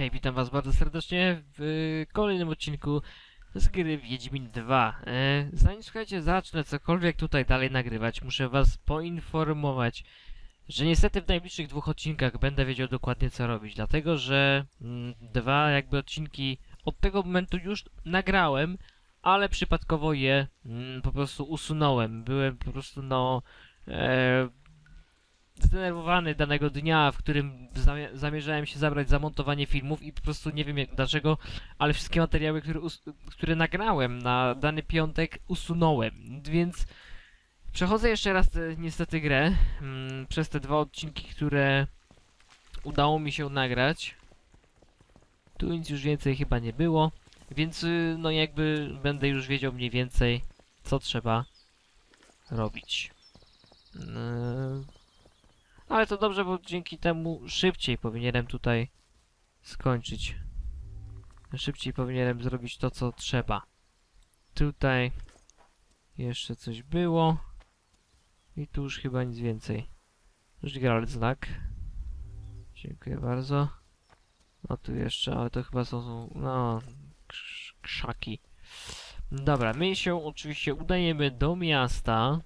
Hej, witam was bardzo serdecznie w y, kolejnym odcinku z gry Wiedźmin 2. E, zanim słuchajcie, zacznę cokolwiek tutaj dalej nagrywać, muszę was poinformować, że niestety w najbliższych dwóch odcinkach będę wiedział dokładnie co robić, dlatego że mm, dwa jakby odcinki od tego momentu już nagrałem, ale przypadkowo je mm, po prostu usunąłem. Byłem po prostu no... E, zdenerwowany danego dnia, w którym zamie- zamierzałem się zabrać za montowanie filmów i po prostu nie wiem jak, dlaczego, ale wszystkie materiały, które, które nagrałem na dany piątek usunąłem, więc przechodzę jeszcze raz tę niestety grę mm, przez te dwa odcinki, które udało mi się nagrać. Tu nic już więcej chyba nie było, więc y, no jakby będę już wiedział mniej więcej co trzeba robić. Yy, ale to dobrze, bo dzięki temu szybciej powinienem tutaj skończyć. Szybciej powinienem zrobić to, co trzeba. Tutaj jeszcze coś było. I tu już chyba nic więcej. Już Geralt znak. Dziękuję bardzo. No tu jeszcze, ale to chyba są, są no, krz- krzaki. Dobra, my się oczywiście udajemy do miasta.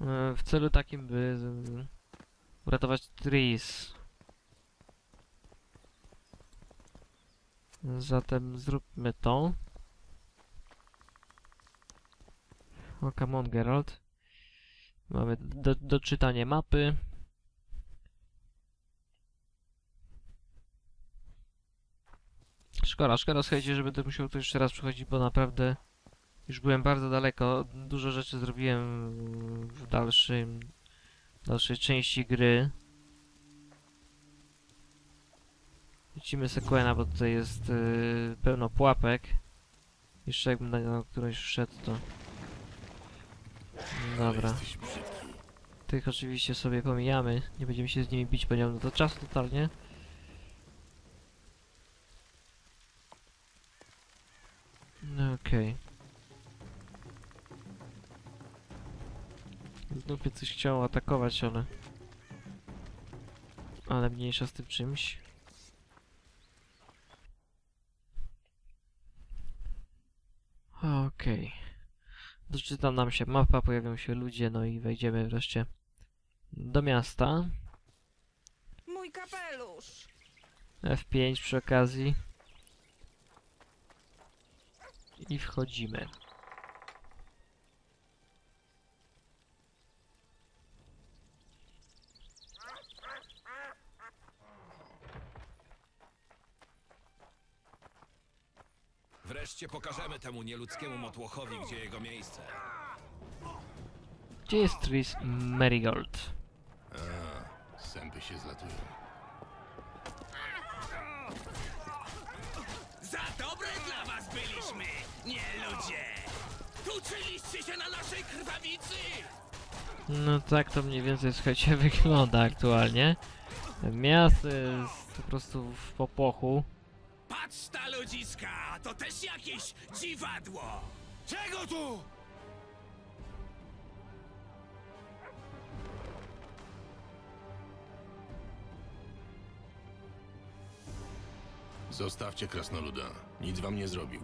E, w celu takim, by z- uratować Tris. Zatem zróbmy to. O, come on, Geralt. Mamy do, do czytania mapy. Szkoda, szkoda, słuchajcie, że będę musiał tu jeszcze raz przychodzić, bo naprawdę już byłem bardzo daleko. Dużo rzeczy zrobiłem w dalszym, dalszej części gry. Lecimy Sequena, bo tutaj jest yy, pełno pułapek. Jeszcze jakbym na, na którąś wszedł, to... Dobra. Tych oczywiście sobie pomijamy. Nie będziemy się z nimi bić, bo nie na to czasu totalnie. No okej. Znów mnie coś chciało atakować, ale... Ale mniejsza z tym czymś. Okej. Doczytam nam się mapa, pojawią się ludzie, no i wejdziemy wreszcie do miasta. Mój kapelusz! F5 przy okazji. I wchodzimy. Wreszcie pokażemy temu nieludzkiemu motłochowi, gdzie jego miejsce. Gdzie jest Tris Marigold? A, sępy się zlatują. Za dobre dla was byliśmy, nie ludzie! Tuczyliście się na naszej krwawicy! No tak to mniej więcej, słuchajcie, wygląda aktualnie. Miasto jest po prostu w popłochu. Patrz ta ludziska, to też jakieś dziwadło! Czego tu? Zostawcie krasnoluda. Nic wam nie zrobił.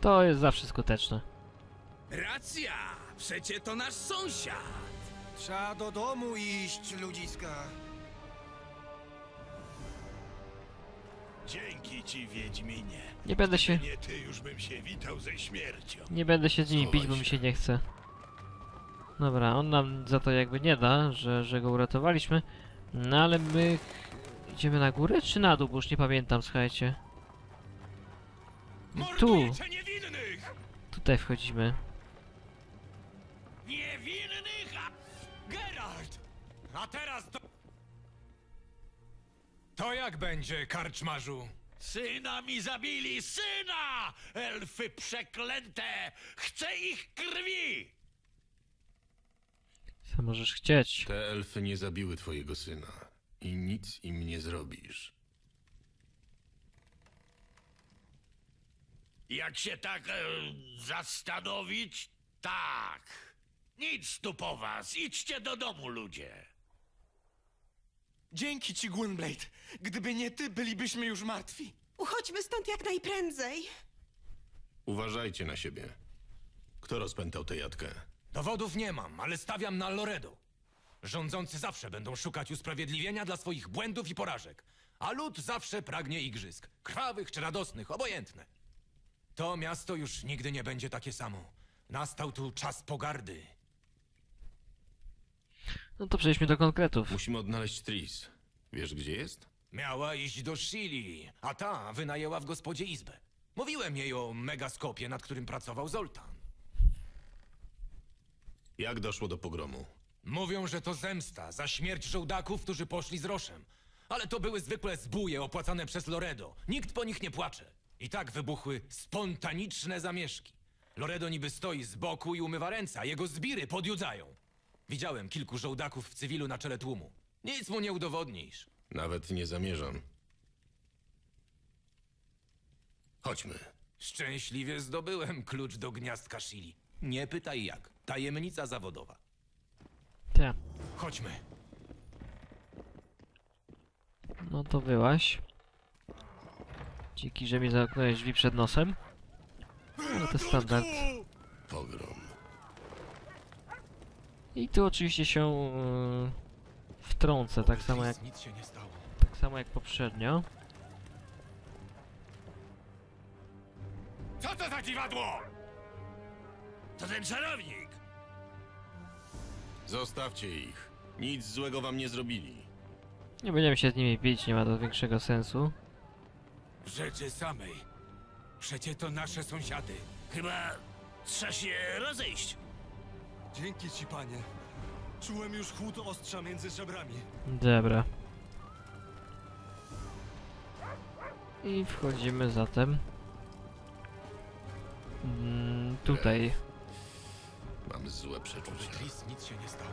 To jest zawsze skuteczne. Racja, przecie to nasz sąsiad! Trzeba do domu iść, ludziska. Dzięki ci, Wiedźminie. Nie będę się, Nie ty już bym się witał ze śmiercią. nie będę się z nimi bić, bo mi się nie chce. Dobra, on nam za to jakby nie da, że, że go uratowaliśmy. No ale my idziemy na górę czy na dół, bo już nie pamiętam, słuchajcie. Tu, tutaj wchodzimy. Niewinnych! Geralt! A teraz to... To jak będzie, karczmarzu? Syna mi zabili! Syna! Elfy przeklęte! Chcę ich krwi! Co możesz chcieć? Te elfy nie zabiły twojego syna. I nic im nie zrobisz. Jak się tak e, zastanowić, tak. Nic tu po was. Idźcie do domu, ludzie. Dzięki ci, Gwynblade. Gdyby nie ty, bylibyśmy już martwi. Uchodźmy stąd jak najprędzej. Uważajcie na siebie. Kto rozpętał tę jatkę? Dowodów nie mam, ale stawiam na Loredo. Rządzący zawsze będą szukać usprawiedliwienia dla swoich błędów i porażek. A lud zawsze pragnie igrzysk. Krwawych czy radosnych, obojętne. To miasto już nigdy nie będzie takie samo. Nastał tu czas pogardy. No to przejdźmy do konkretów. Musimy odnaleźć Tris. Wiesz, gdzie jest? Miała iść do Shili, a ta wynajęła w gospodzie izbę. Mówiłem jej o megaskopie, nad którym pracował Zoltan. Jak doszło do pogromu? Mówią, że to zemsta za śmierć żołdaków, którzy poszli z Roszem. Ale to były zwykłe zbóje opłacane przez Loredo. Nikt po nich nie płacze. I tak wybuchły spontaniczne zamieszki. Loredo niby stoi z boku i umywa ręce, a jego zbiry podjudzają. Widziałem kilku żołdaków w cywilu na czele tłumu. Nic mu nie udowodnisz. Nawet nie zamierzam. Chodźmy. Szczęśliwie zdobyłem klucz do gniazdka Shili. Nie pytaj jak. Tajemnica zawodowa. Te. Chodźmy. No to byłaś. Dzięki, że mi zamknąłeś drzwi przed nosem. No to standard. Pogrom. I tu oczywiście się yy, wtrącę, tak samo jak, Nic się nie stało. tak samo jak poprzednio. Co to za dziwadło? To ten czarownik! Zostawcie ich. Nic złego wam nie zrobili. Nie będziemy się z nimi bić, nie ma to większego sensu. W rzeczy samej. Przecie to nasze sąsiady. Chyba trzeba się rozejść. Dzięki ci, panie. Czułem już chłód ostrza między żebrami. Dobra. I wchodzimy zatem. Mm, tutaj. Mam złe przeczucia. Tris, nic się nie stało.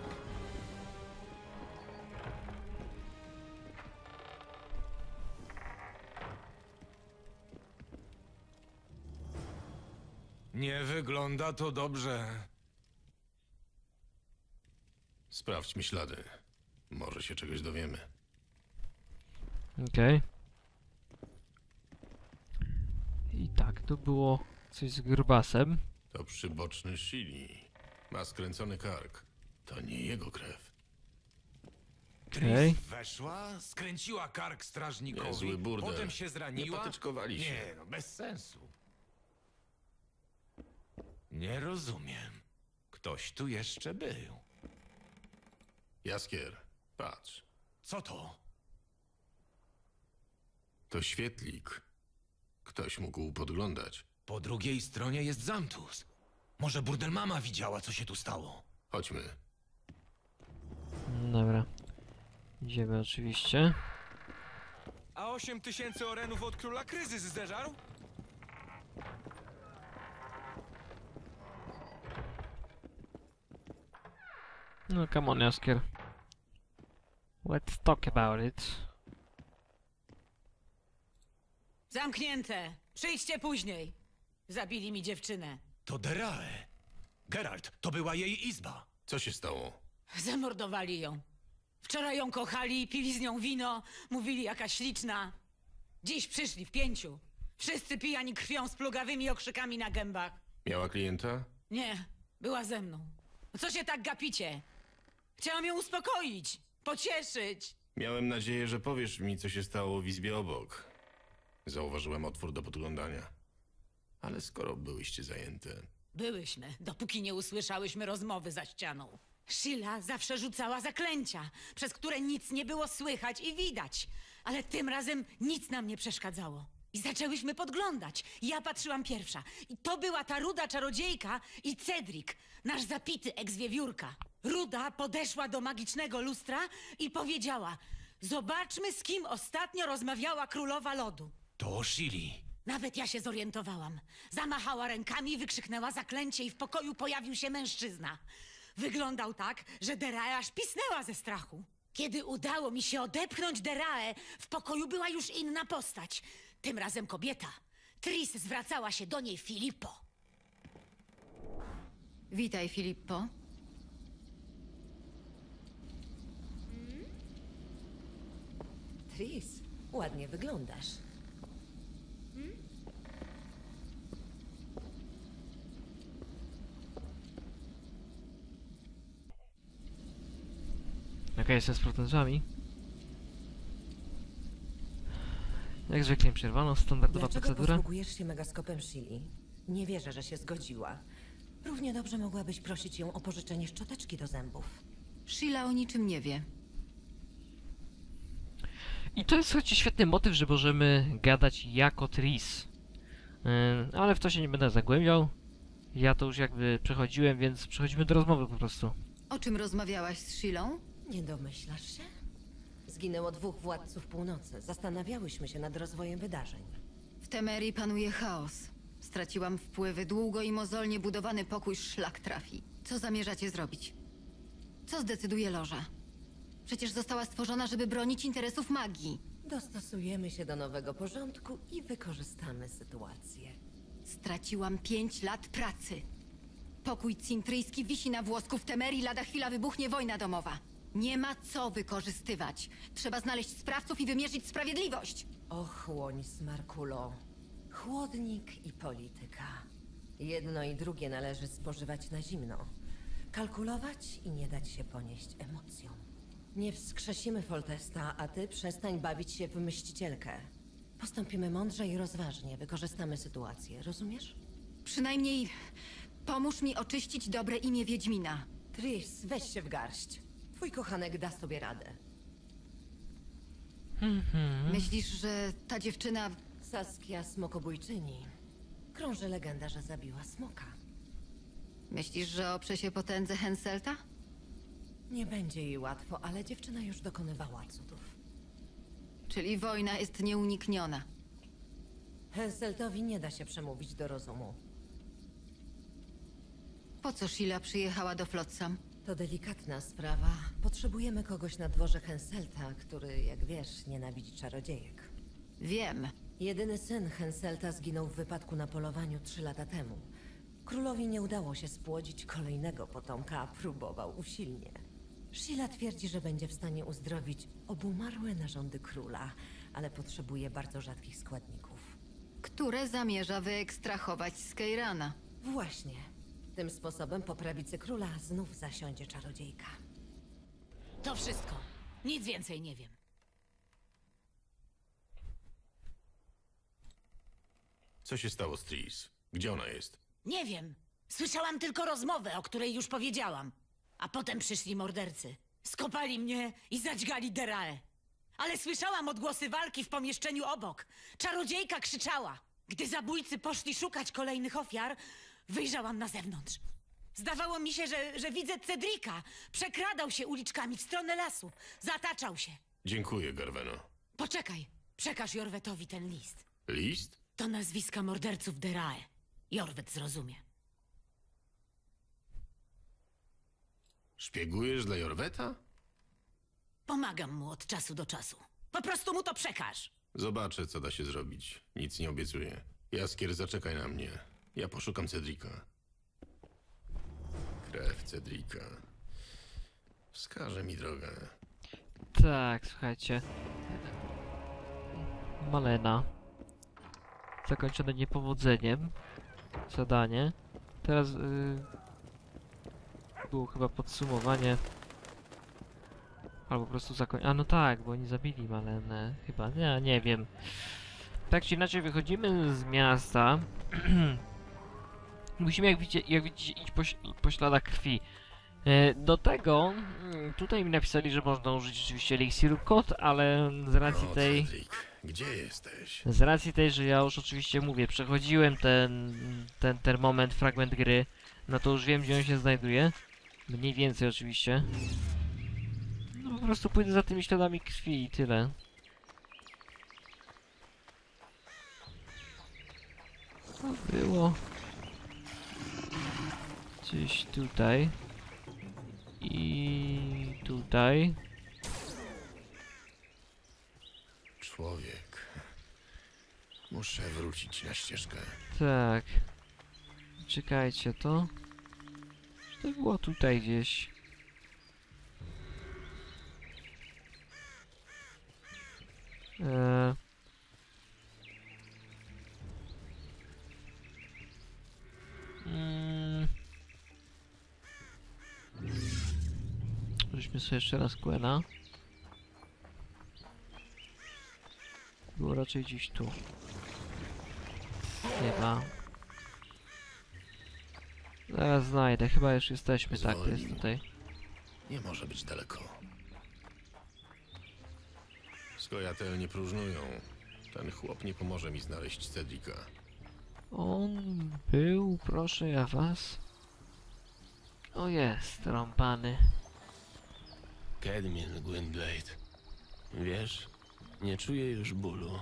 Nie wygląda to dobrze. Sprawdźmy ślady. Może się czegoś dowiemy. Okej. I tak, tu było coś z grubasem. To przyboczny Shili. Ma skręcony kark. To nie jego krew. Okej. Tris weszła, skręciła kark strażnikowi, Niezły burdel. potem się zraniła. Nie potyczkowali się. Nie, no bez sensu. Nie rozumiem. Ktoś tu jeszcze był. Jaskier, patrz. Co to? To świetlik. Ktoś mógł podglądać. Po drugiej stronie jest Zamtus. Może burdel mama widziała, co się tu stało. Chodźmy. Dobra. Idziemy oczywiście. A 8 tysięcy orenów od króla kryzys zderzarł? No come on, Jaskier. Let's talk about it. Zamknięte. Przyjdźcie później. Zabili mi dziewczynę. To Derae. Geralt, to była jej izba. Co się stało? Zamordowali ją. Wczoraj ją kochali, pili z nią wino, mówili jaka śliczna. Dziś przyszli w pięciu. Wszyscy pijani krwią z plugawymi okrzykami na gębach. Miała klienta? Nie, była ze mną. Co się tak gapicie? Chciałam ją uspokoić, pocieszyć. Miałem nadzieję, że powiesz mi, co się stało w izbie obok. Zauważyłem otwór do podglądania. Ale skoro byłyście zajęte, Byłyśmy, dopóki nie usłyszałyśmy rozmowy za ścianą. Sheila zawsze rzucała zaklęcia, przez które nic nie było słychać i widać. Ale tym razem nic nam nie przeszkadzało. I zaczęłyśmy podglądać. Ja patrzyłam pierwsza. I to była ta ruda czarodziejka i Cedric, nasz zapity ex-wiewiórka. Ruda podeszła do magicznego lustra i powiedziała: Zobaczmy, z kim ostatnio rozmawiała królowa lodu. To Shili. Nawet ja się zorientowałam. Zamachała rękami, wykrzyknęła zaklęcie i w pokoju pojawił się mężczyzna. Wyglądał tak, że Derae aż pisnęła ze strachu. Kiedy udało mi się odepchnąć Derae, w pokoju była już inna postać. Tym razem kobieta. Tris zwracała się do niej Filippo. Witaj, Filippo. Tris, ładnie wyglądasz. Okej, jestem z protężami. Jak zwykle przerwano, standardowa Dlaczego procedura. posługujesz się megaskopem Shili? Nie wierzę, że się zgodziła. Równie dobrze mogłabyś prosić ją o pożyczenie szczoteczki do zębów. Sheila o niczym nie wie. I to jest słuchajcie świetny motyw, że możemy gadać jako Tris. Yy, ale w to się nie będę zagłębiał. Ja to już jakby przechodziłem, więc przechodzimy do rozmowy po prostu. O czym rozmawiałaś z Shilą? Nie domyślasz się? Zginęło dwóch władców północy. Zastanawiałyśmy się nad rozwojem wydarzeń. W Temerii panuje chaos. Straciłam wpływy. Długo i mozolnie budowany pokój szlak trafi. Co zamierzacie zrobić? Co zdecyduje Loża? Przecież została stworzona, żeby bronić interesów magii. Dostosujemy się do nowego porządku i wykorzystamy sytuację. Straciłam pięć lat pracy. Pokój cintryjski wisi na włosku. W Temerii lada chwila wybuchnie wojna domowa. Nie ma co wykorzystywać. Trzeba znaleźć sprawców i wymierzyć sprawiedliwość. Ochłoń, Smarkulo. Chłodnik i polityka. Jedno i drugie należy spożywać na zimno. Kalkulować i nie dać się ponieść emocjom. Nie wskrzesimy Foltesta, a ty przestań bawić się w mścicielkę. Postąpimy mądrze i rozważnie, wykorzystamy sytuację, rozumiesz? Przynajmniej pomóż mi oczyścić dobre imię Wiedźmina. Tris, weź się w garść. Twój kochanek da sobie radę. Myślisz, że ta dziewczyna... Saskia Smokobójczyni. Krąży legenda, że zabiła smoka. Myślisz, że oprze się potędze Henselta? Nie będzie jej łatwo, ale dziewczyna już dokonywała cudów. Czyli wojna jest nieunikniona. Henseltowi nie da się przemówić do rozumu. Po co Sheila przyjechała do Flotsam? To delikatna sprawa. Potrzebujemy kogoś na dworze Henselta, który, jak wiesz, nienawidzi czarodziejek. Wiem. Jedyny syn Henselta zginął w wypadku na polowaniu trzy lata temu. Królowi nie udało się spłodzić kolejnego potomka, a próbował usilnie. Sheila twierdzi, że będzie w stanie uzdrowić obumarłe narządy króla, ale potrzebuje bardzo rzadkich składników. Które zamierza wyekstrahować z Keirana. Właśnie. Tym sposobem po prawicy króla znów zasiądzie czarodziejka. To wszystko. Nic więcej nie wiem. Co się stało z Tris? Gdzie ona jest? Nie wiem. Słyszałam tylko rozmowę, o której już powiedziałam. A potem przyszli mordercy. Skopali mnie i zadźgali Derae. Ale słyszałam odgłosy walki w pomieszczeniu obok. Czarodziejka krzyczała. Gdy zabójcy poszli szukać kolejnych ofiar, wyjrzałam na zewnątrz. Zdawało mi się, że, że widzę Cedrika. Przekradał się uliczkami w stronę lasu. Zataczał się. Dziękuję, Garveno. Poczekaj, przekaż Jorwetowi ten list. List? To nazwiska morderców Derae. Jorwet zrozumie. Szpiegujesz dla Jorweta? Pomagam mu od czasu do czasu. Po prostu mu to przekaż. Zobaczę, co da się zrobić. Nic nie obiecuję. Jaskier, zaczekaj na mnie. Ja poszukam Cedrika. Krew Cedrika. Wskaże mi drogę. Tak, słuchajcie. Malena. Zakończone niepowodzeniem. Zadanie. Teraz y, było chyba podsumowanie. Albo po prostu zakoń... A no tak, bo oni zabili Malenę. Chyba, nie, nie wiem. Tak czy inaczej wychodzimy z miasta. Musimy jak widzicie, jak widzicie iść po, po śladach krwi. E, Do tego mm, tutaj mi napisali, że można użyć oczywiście eliksiru kod, ale z racji tej, gdzie jesteś? z racji tej, że ja już oczywiście mówię, przechodziłem ten, ten, ten moment, fragment gry, no to już wiem gdzie on się znajduje. Mniej więcej oczywiście. No po prostu pójdę za tymi śladami krwi i tyle. To było gdzieś tutaj. I tutaj. Człowiek. Muszę wrócić na ścieżkę. Tak. Czekajcie, to... To było tutaj gdzieś? E... Weźmy sobie jeszcze raz Gwena. Było raczej gdzieś tu. Ma. Zaraz znajdę, chyba już jesteśmy, tak, jest tutaj. Nie może być daleko. Skojatel nie próżnują. Ten chłop nie pomoże mi znaleźć Cedrika. On był, proszę ja was. O jest, rąbany. Kedmin, Gwynblade. Wiesz, nie czuję już bólu.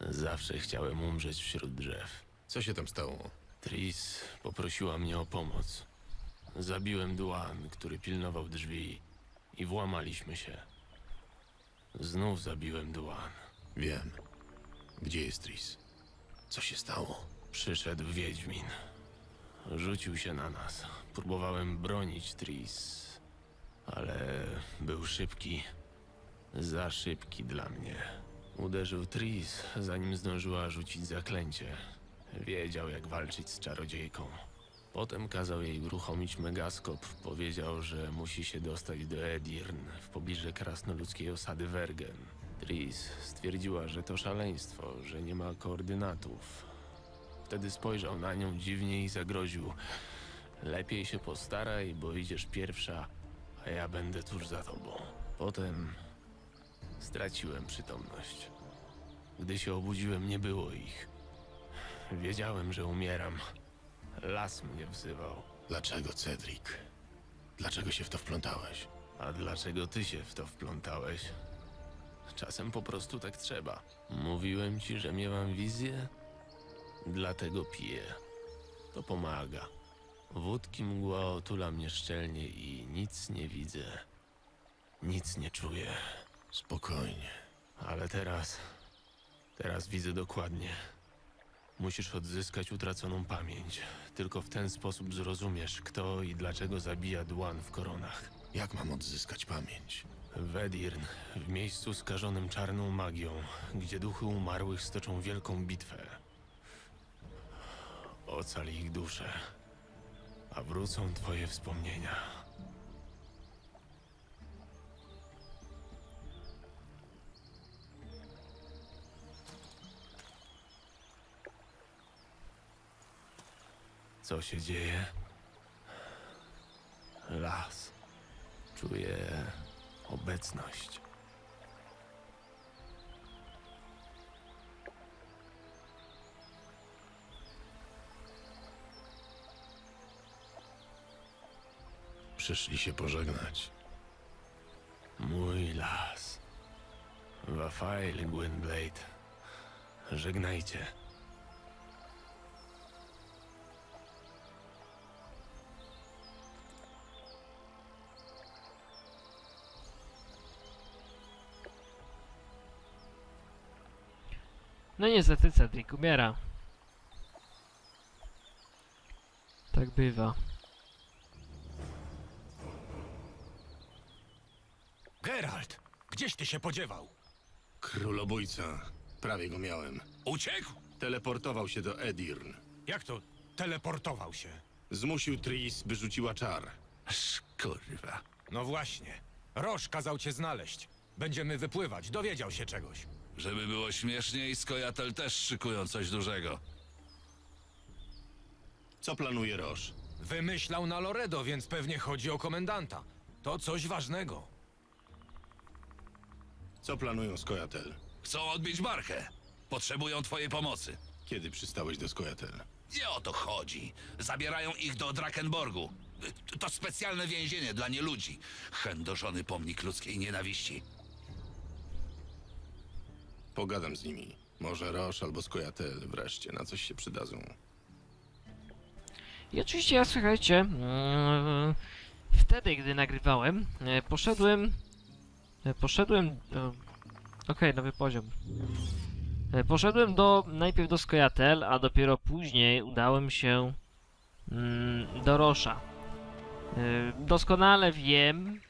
Zawsze chciałem umrzeć wśród drzew. Co się tam stało? Tris poprosiła mnie o pomoc. Zabiłem Duan, który pilnował drzwi i włamaliśmy się. Znów zabiłem Duan. Wiem. Gdzie jest Tris? Co się stało? Przyszedł Wiedźmin. Rzucił się na nas. Próbowałem bronić Tris, ale był szybki. Za szybki dla mnie. Uderzył Tris, zanim zdążyła rzucić zaklęcie. Wiedział, jak walczyć z czarodziejką. Potem kazał jej uruchomić megaskop. Powiedział, że musi się dostać do Edirn, w pobliżu krasnoludzkiej osady Wergen. Tris stwierdziła, że to szaleństwo, że nie ma koordynatów. Wtedy spojrzał na nią dziwnie i zagroził. Lepiej się postaraj, bo idziesz pierwsza, a ja będę tuż za tobą. Potem straciłem przytomność. Gdy się obudziłem, nie było ich. Wiedziałem, że umieram. Las mnie wzywał. Dlaczego Cedric? Dlaczego się w to wplątałeś? A dlaczego ty się w to wplątałeś? Czasem po prostu tak trzeba. Mówiłem ci, że miewam wizję? Dlatego piję. To pomaga. Wódki mgła otula mnie szczelnie i nic nie widzę. Nic nie czuję. Spokojnie. Ale teraz. Teraz widzę dokładnie. Musisz odzyskać utraconą pamięć. Tylko w ten sposób zrozumiesz, kto i dlaczego zabija Dłan w koronach. Jak mam odzyskać pamięć? W Edirn, w miejscu skażonym czarną magią, gdzie duchy umarłych stoczą wielką bitwę. Ocal ich dusze, a wrócą twoje wspomnienia. Co się dzieje? Las. Czuję obecność. Przyszli się pożegnać. Mój las. Wafail, Gwynblade. Żegnajcie. No niestety Cedric umiera. Tak bywa. Geralt, gdzieś ty się podziewał? Królobójca. Prawie go miałem. Uciekł? Teleportował się do Edirn. Jak to teleportował się? Zmusił Tris, by rzuciła czar. Kurwa. No właśnie. Roż kazał cię znaleźć. Będziemy wypływać, dowiedział się czegoś. Żeby było śmieszniej, Skojatel też szykują coś dużego. Co planuje Roż? Wymyślał na Loredo, więc pewnie chodzi o komendanta. To coś ważnego. Co planują Skojatel? Chcą odbić markę. Potrzebują twojej pomocy. Kiedy przystałeś do Skojatel? Nie o to chodzi. Zabierają ich do Drakenborgu. To specjalne więzienie dla nieludzi. Chędożony pomnik ludzkiej nienawiści. Pogadam z nimi. Może Roż albo Skojatel wreszcie na coś się przydadzą. I oczywiście ja, słuchajcie, mm, wtedy, gdy nagrywałem, e, poszedłem, E, poszedłem... E, okej, okay, nowy poziom. E, poszedłem do najpierw do Skojatel, a dopiero później udałem się mm, do Rosza. Doskonale wiem...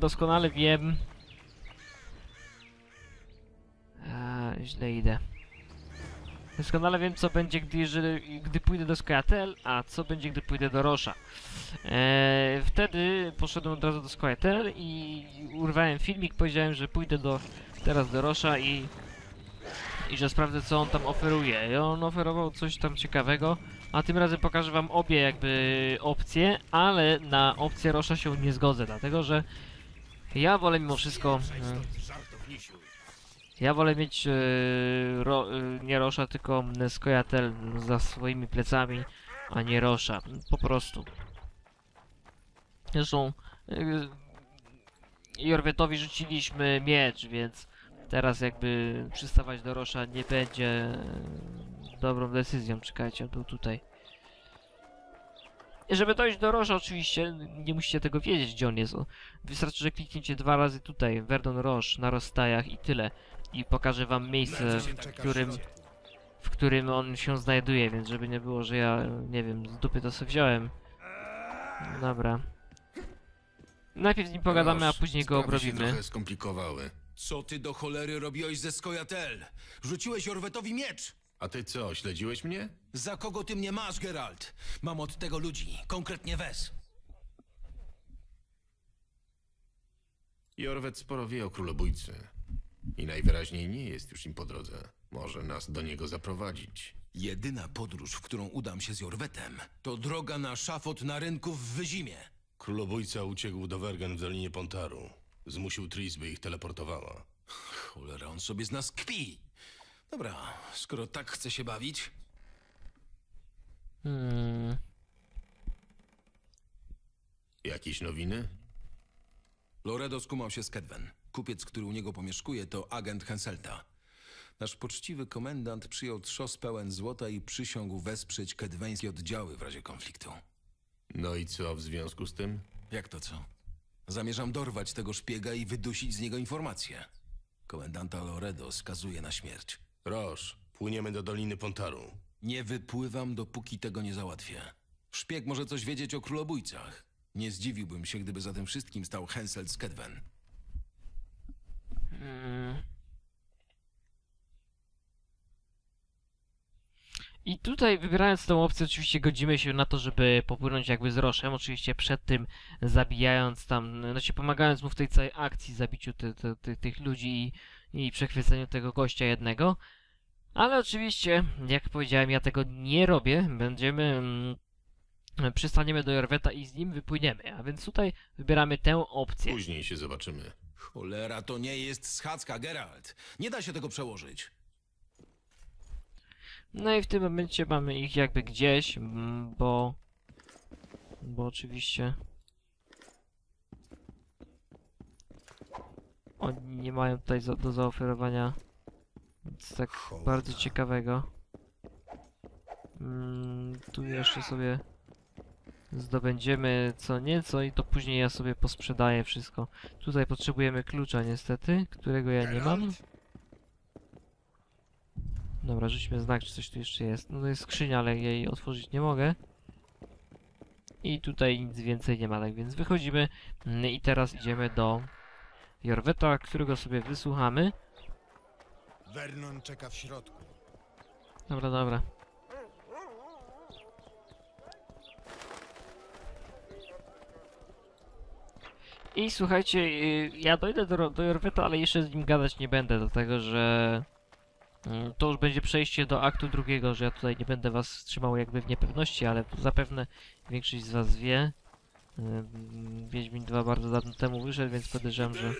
Doskonale wiem... A, źle idę. Doskonale wiem, co będzie, gdy, jeżeli, gdy pójdę do Scoia'tael, a co będzie, gdy pójdę do Rosza. Eee, wtedy poszedłem od razu do Scoia'tael i urwałem filmik, powiedziałem, że pójdę do, teraz do Rosza i, i że sprawdzę, co on tam oferuje. I on oferował coś tam ciekawego, a tym razem pokażę wam obie jakby opcje, ale na opcję Rosza się nie zgodzę, dlatego że ja wolę mimo wszystko... mm, ja wolę mieć e, ro, e, nie Rosza, tylko Skojatel za swoimi plecami, a nie Rosza. Po prostu. Zresztą e, Jorwetowi rzuciliśmy miecz, więc teraz jakby przystawać do Rosza nie będzie dobrą decyzją. Czekajcie, był tutaj. Żeby dojść do Rosza oczywiście, nie musicie tego wiedzieć gdzie on jest. Wystarczy, że klikniecie dwa razy tutaj, Verdon Roche na rozstajach i tyle. I pokażę wam miejsce, w którym, w którym on się znajduje, więc żeby nie było, że ja, nie wiem, z dupy to sobie wziąłem. Dobra. Najpierw z nim pogadamy, a później go sprawy się obrobimy. trochę skomplikowały. Co ty do cholery robiłeś ze Skojatel? Rzuciłeś Orwetowi miecz! A ty co, śledziłeś mnie? Za kogo ty mnie masz, Geralt? Mam od tego ludzi, konkretnie Wes. Jorwet sporo wie o królobójcy. I najwyraźniej nie jest już im po drodze. Może nas do niego zaprowadzić. Jedyna podróż, w którą udam się z Jorwetem, to droga na szafot na rynku w Wyzimie. Królobójca uciekł do Wergen w Dolinie Pontaru. Zmusił Tris, by ich teleportowała. Cholera, on sobie z nas kpi. Dobra, skoro tak chce się bawić, Hmm. Jakieś nowiny? Loredo skumał się z Kedwen. Kupiec, który u niego pomieszkuje, to agent Henselta. Nasz poczciwy komendant przyjął trzos pełen złota i przysiągł wesprzeć kedweńskie oddziały w razie konfliktu. No i co w związku z tym? Jak to co? Zamierzam dorwać tego szpiega i wydusić z niego informacje. Komendanta Loredo skazuje na śmierć. Roż, płyniemy do Doliny Pontaru. Nie wypływam, dopóki tego nie załatwię. Szpieg może coś wiedzieć o królobójcach. Nie zdziwiłbym się, gdyby za tym wszystkim stał Henselt z Kedwen. I tutaj wybierając tą opcję oczywiście godzimy się na to, żeby popłynąć jakby z Roszem, oczywiście przed tym zabijając tam, znaczy pomagając mu w tej całej akcji, zabiciu ty, ty, ty, tych ludzi i, i przechwyceniu tego gościa jednego. Ale oczywiście, jak powiedziałem, ja tego nie robię, będziemy... Mm, przystaniemy do Jorweta i z nim wypłyniemy, a więc tutaj wybieramy tę opcję. Później się zobaczymy. Cholera, to nie jest schadzka, Geralt. Nie da się tego przełożyć. No i w tym momencie mamy ich jakby gdzieś, bo... Bo oczywiście... Oni nie mają tutaj za, do zaoferowania nic tak bardzo ciekawego. Mm, tu jeszcze sobie zdobędziemy co nieco i to później ja sobie posprzedaję wszystko. Tutaj potrzebujemy klucza niestety, którego ja nie mam. Dobra, rzućmy znak, czy coś tu jeszcze jest. No to jest skrzynia, ale jej otworzyć nie mogę. I tutaj nic więcej nie ma, tak więc wychodzimy i teraz idziemy do Jorweta, którego sobie wysłuchamy. Vernon czeka w środku. Dobra, dobra. I słuchajcie, y, ja dojdę do, do Jorweta, ale jeszcze z nim gadać nie będę, dlatego że mm, to już będzie przejście do aktu drugiego, że ja tutaj nie będę was trzymał jakby w niepewności, ale zapewne większość z was wie. Wiedźmin 2 bardzo dawno temu wyszedł, więc podejrzewam, że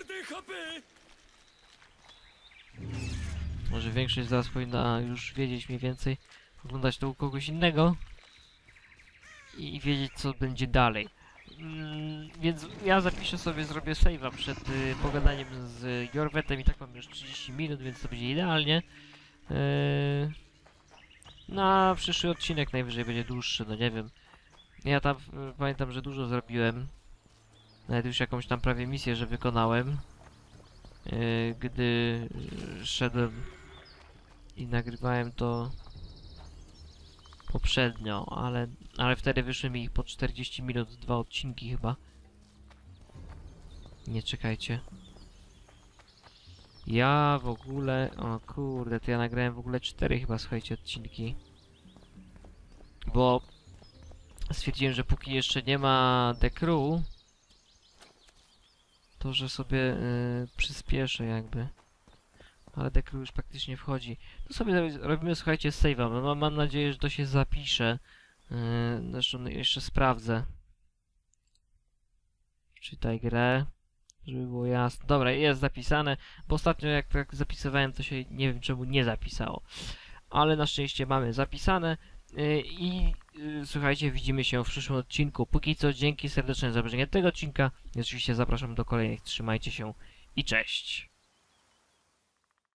może większość z was powinna już wiedzieć mniej więcej, oglądać to u kogoś innego i wiedzieć co będzie dalej. Mm, więc ja zapiszę sobie, zrobię save'a przed y, pogadaniem z Jorwetem i tak mam już 30 minut, więc to będzie idealnie. Yy, na przyszły odcinek najwyżej będzie dłuższy, no nie wiem. Ja tam y, pamiętam, że dużo zrobiłem. Nawet już jakąś tam prawie misję, że wykonałem. Yy, gdy szedłem i nagrywałem to poprzednio, ale, ale wtedy wyszły mi po 40 minut, dwa odcinki chyba. Nie czekajcie. Ja w ogóle... O kurde, to ja nagrałem w ogóle cztery chyba, słuchajcie, odcinki. Bo stwierdziłem, że póki jeszcze nie ma The Crew, to że sobie y, przyspieszę jakby. Ale The Crew już praktycznie wchodzi. To sobie robi- robimy, słuchajcie, save'a. Mam, mam nadzieję, że to się zapisze. Yy, zresztą jeszcze sprawdzę. Czytaj grę. Żeby było jasne. Dobra, jest zapisane. Bo ostatnio jak tak zapisywałem, to się nie wiem czemu nie zapisało. Ale na szczęście mamy zapisane. Yy, I yy, słuchajcie, widzimy się w przyszłym odcinku. Póki co, dzięki serdeczne za obejrzenie tego odcinka. I oczywiście zapraszam do kolejnych. Trzymajcie się i cześć.